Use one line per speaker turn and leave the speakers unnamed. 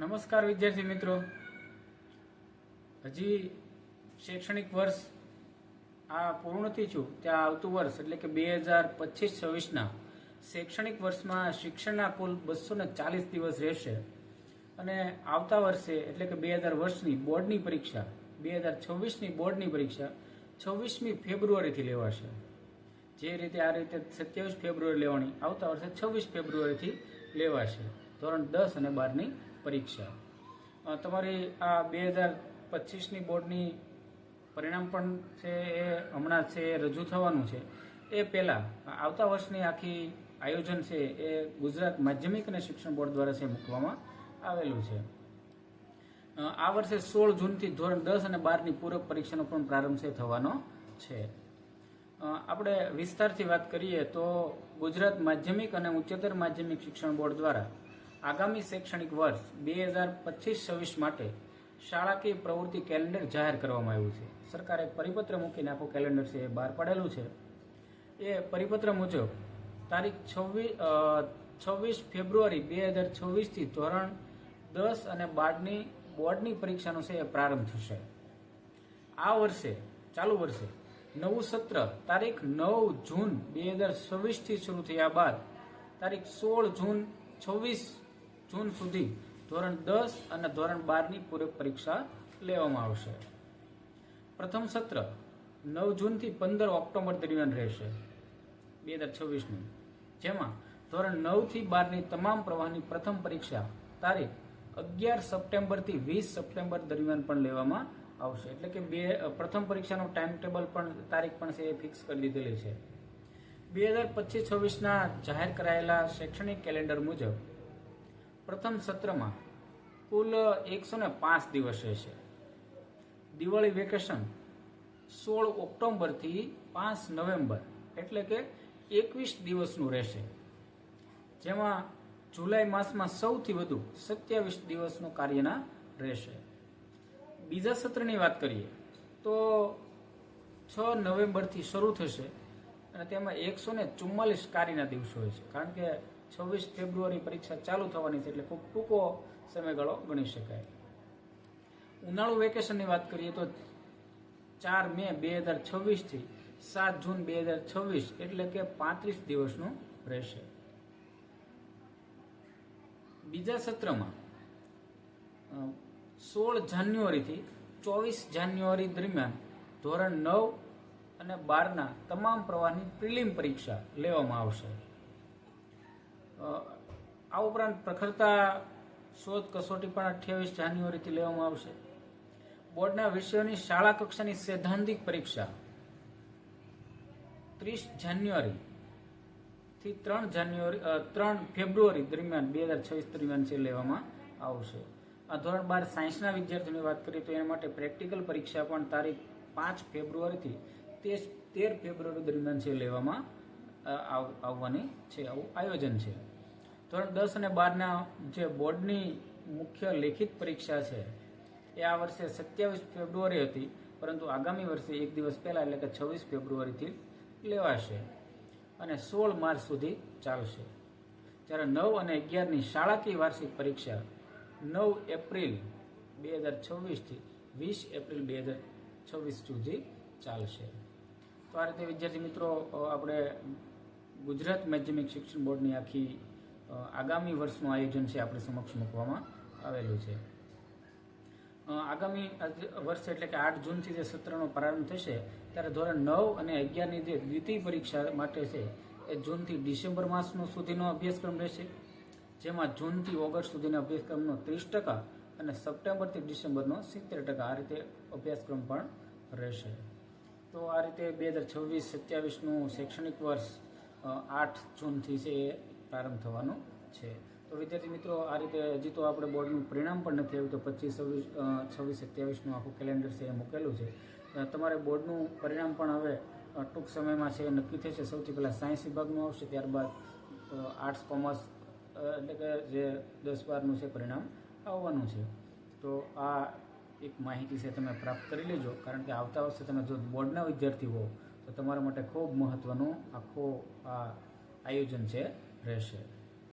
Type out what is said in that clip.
નમસ્કાર વિદ્યાર્થી મિત્રો હજી શૈક્ષણિક વર્ષ આ પૂર્ણ નથી છું ત્યાં આવતું વર્ષ એટલે કે બે હજાર પચીસ છવ્વીસના શૈક્ષણિક વર્ષમાં શિક્ષણના કુલ બસો ને ચાલીસ દિવસ રહેશે અને આવતા વર્ષે એટલે કે બે હજાર વર્ષની બોર્ડની પરીક્ષા બે હજાર છવ્વીસની બોર્ડની પરીક્ષા છવ્વીસમી ફેબ્રુઆરીથી લેવાશે જે રીતે આ રીતે સત્યાવીસ ફેબ્રુઆરી લેવાની આવતા વર્ષે છવ્વીસ ફેબ્રુઆરીથી લેવાશે ધોરણ દસ અને બારની પરીક્ષા તમારી આ બે હજાર પચીસની બોર્ડની પરિણામ પણ છે એ હમણાં છે રજૂ થવાનું છે એ પહેલાં આવતા વર્ષની આખી આયોજન છે એ ગુજરાત માધ્યમિક અને શિક્ષણ બોર્ડ દ્વારા છે મૂકવામાં આવેલું છે આ વર્ષે સોળ જૂનથી ધોરણ દસ અને બારની પૂરક પરીક્ષાનો પણ પ્રારંભ છે થવાનો છે આપણે વિસ્તારથી વાત કરીએ તો ગુજરાત માધ્યમિક અને ઉચ્ચતર માધ્યમિક શિક્ષણ બોર્ડ દ્વારા આગામી શૈક્ષણિક વર્ષ બે હજાર પચીસ છવ્વીસ માટે શાળાકીય પ્રવૃત્તિ કેલેન્ડર જાહેર કરવામાં આવ્યું છે સરકારે પરિપત્ર મૂકીને આખું કેલેન્ડર છે એ બહાર પાડેલું છે એ પરિપત્ર મુજબ તારીખ છવ્વીસ છવ્વીસ ફેબ્રુઆરી બે હજાર છવ્વીસથી ધોરણ દસ અને બારની બોર્ડની પરીક્ષાનો છે એ પ્રારંભ થશે આ વર્ષે ચાલુ વર્ષે નવું સત્ર તારીખ નવ જૂન બે હજાર છવ્વીસથી શરૂ થયા બાદ તારીખ સોળ જૂન છવ્વીસ જૂન સુધી ધોરણ દસ અને ધોરણ બારની પૂરક પરીક્ષા લેવામાં આવશે પ્રથમ સત્ર નવ જૂનથી પંદર ઓક્ટોબર દરમિયાન રહેશે બે હજાર છવ્વીસની જેમાં ધોરણ નવથી બારની તમામ પ્રવાહની પ્રથમ પરીક્ષા તારીખ અગિયાર સપ્ટેમ્બરથી વીસ સપ્ટેમ્બર દરમિયાન પણ લેવામાં આવશે એટલે કે બે પ્રથમ પરીક્ષાનો ટાઈમ ટેબલ પણ તારીખ પણ છે એ ફિક્સ કરી દીધેલી છે બે હજાર પચીસ છવ્વીસના જાહેર કરાયેલા શૈક્ષણિક કેલેન્ડર મુજબ પ્રથમ સત્રમાં કુલ એકસો ને પાંચ દિવસ રહેશે દિવાળી વેકેશન સોળ ઓક્ટોમ્બરથી પાંચ નવેમ્બર એટલે કે એકવીસ દિવસનું રહેશે જેમાં જુલાઈ માસમાં સૌથી વધુ સત્યાવીસ દિવસનું કાર્યના રહેશે બીજા સત્રની વાત કરીએ તો છ નવેમ્બરથી શરૂ થશે અને તેમાં એકસો ને ચુમ્માલીસ કાર્યના દિવસો હોય છે કારણ કે છવ્વીસ ફેબ્રુઆરી પરીક્ષા ચાલુ થવાની છે એટલે ખૂબ ટૂંકો સમયગાળો ગણી શકાય ઉનાળુ વેકેશનની વાત કરીએ તો ચાર મે બે હજાર છવ્વીસથી સાત જૂન બે હજાર છવ્વીસ એટલે કે પાંત્રીસ દિવસનું રહેશે બીજા સત્રમાં સોળ જાન્યુઆરીથી ચોવીસ જાન્યુઆરી દરમિયાન ધોરણ નવ અને બારના તમામ પ્રવાહની પ્રિલિમ પરીક્ષા લેવામાં આવશે આ ઉપરાંત પ્રખરતા શોધ કસોટી પણ અઠ્યાવીસ જાન્યુઆરીથી લેવામાં આવશે બોર્ડના વિષયોની શાળા કક્ષાની સૈદ્ધાંતિક પરીક્ષા ત્રીસ જાન્યુઆરી થી ત્રણ જાન્યુઆરી ત્રણ ફેબ્રુઆરી દરમિયાન બે હજાર છવ્વીસ દરમિયાન છે લેવામાં આવશે આ ધોરણ બાર સાયન્સના વિદ્યાર્થીઓની વાત કરીએ તો એના માટે પ્રેક્ટિકલ પરીક્ષા પણ તારીખ પાંચ ફેબ્રુઆરીથી તેર ફેબ્રુઆરી દરમિયાન છે લેવામાં આવવાની છે આવું આયોજન છે ધોરણ દસ અને બારના જે બોર્ડની મુખ્ય લેખિત પરીક્ષા છે એ આ વર્ષે સત્યાવીસ ફેબ્રુઆરી હતી પરંતુ આગામી વર્ષે એક દિવસ પહેલાં એટલે કે છવ્વીસ ફેબ્રુઆરીથી લેવાશે અને સોળ માર્ચ સુધી ચાલશે જ્યારે નવ અને અગિયારની શાળાકીય વાર્ષિક પરીક્ષા નવ એપ્રિલ બે હજાર છવ્વીસથી વીસ એપ્રિલ બે હજાર છવ્વીસ સુધી ચાલશે તો આ રીતે વિદ્યાર્થી મિત્રો આપણે ગુજરાત માધ્યમિક શિક્ષણ બોર્ડની આખી આગામી વર્ષનું આયોજન છે આપણે સમક્ષ મૂકવામાં આવેલું છે આગામી વર્ષ એટલે કે આઠ જૂનથી જે સત્રનો પ્રારંભ થશે ત્યારે ધોરણ નવ અને અગિયારની જે દ્વિતીય પરીક્ષા માટે છે એ જૂનથી ડિસેમ્બર માસનો સુધીનો અભ્યાસક્રમ રહેશે જેમાં જૂનથી ઓગસ્ટ સુધીના અભ્યાસક્રમનો ત્રીસ ટકા અને સપ્ટેમ્બરથી ડિસેમ્બરનો સિત્તેર ટકા આ રીતે અભ્યાસક્રમ પણ રહેશે તો આ રીતે બે હજાર છવ્વીસ સત્યાવીસનું શૈક્ષણિક વર્ષ આઠ જૂનથી છે એ પ્રારંભ થવાનો છે તો વિદ્યાર્થી મિત્રો આ રીતે હજી તો આપણે બોર્ડનું પરિણામ પણ નથી આવ્યું તો પચીસ છવ્વીસ છવ્વીસ સત્યાવીસનું આખું કેલેન્ડર છે એ મૂકેલું છે તમારે બોર્ડનું પરિણામ પણ હવે ટૂંક સમયમાં છે એ નક્કી થશે સૌથી પહેલાં સાયન્સ વિભાગનું આવશે ત્યારબાદ આર્ટ્સ કોમર્સ એટલે કે જે દસ બારનું છે પરિણામ આવવાનું છે તો આ એક માહિતી છે તમે પ્રાપ્ત કરી લેજો કારણ કે આવતા વર્ષે તમે જો બોર્ડના વિદ્યાર્થી હો તો તમારા માટે ખૂબ મહત્ત્વનું આખો આ આયોજન છે Pressure.